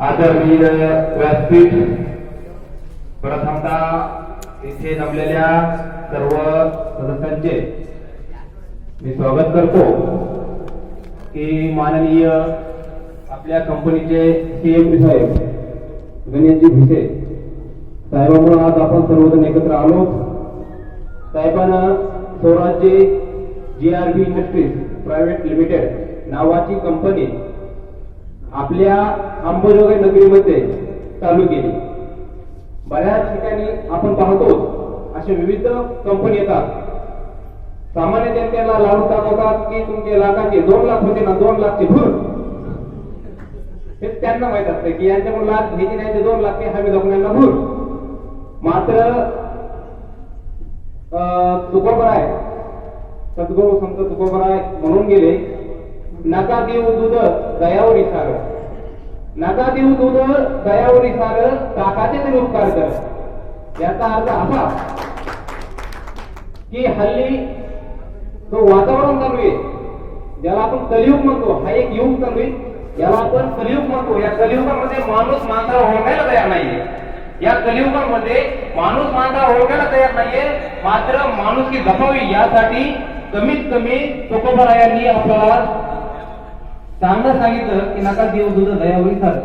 आदरणीय व्यासपीठ प्रथमता इथे जमलेल्या सर्व सदस्यांचे मी स्वागत करतो की माननीय आपल्या कंपनीचे सीएम साहेब गणेशजी भिसे साहेबांमुळे आज आपण सर्वजण एकत्र आलो. साहेबांना Swarajya G R B industries private limited नावाची कंपनी आपल्या अंबाजोगाई नगरीमध्ये चालू केली. बऱ्याच ठिकाणी आपण पाहतो अशा विविध कंपनी येतात. सामान्य जनतेला लावून दाखवतात की तुमचे लाखाचे दोन लाख होते ना दोन लाखचे भूर. हे त्यांना माहीत असतं की यांच्याकडून लाख घ्यायचे नाही ते दोन लाख ते हमी लोकांना भूर. मात्र तुकोबराय सद्गुरू संत तुकोबराय म्हणून गेले नका देऊ दूध दयावर इसार. नका देऊ दूध दयावर इसार काकाचे तरी उपकार कर. याचा अर्थ असा की हल्ली तो वातावरण चालू आहे. ज्याला आपण कलियुग म्हणतो हा एक युग चालू आहे. याला आपण कलियुग म्हणतो. या कलियुगामध्ये माणूस माणसाला ओळखायला तयार नाहीये. या कलियुगामध्ये माणूस माणसाला ओळखायला तयार नाहीये. मात्र माणूस की जपावी यासाठी कमीत कमी तुकोबरायांनी आपल्याला चांगलं सांगितलं की नका देव दूध दयावरी सर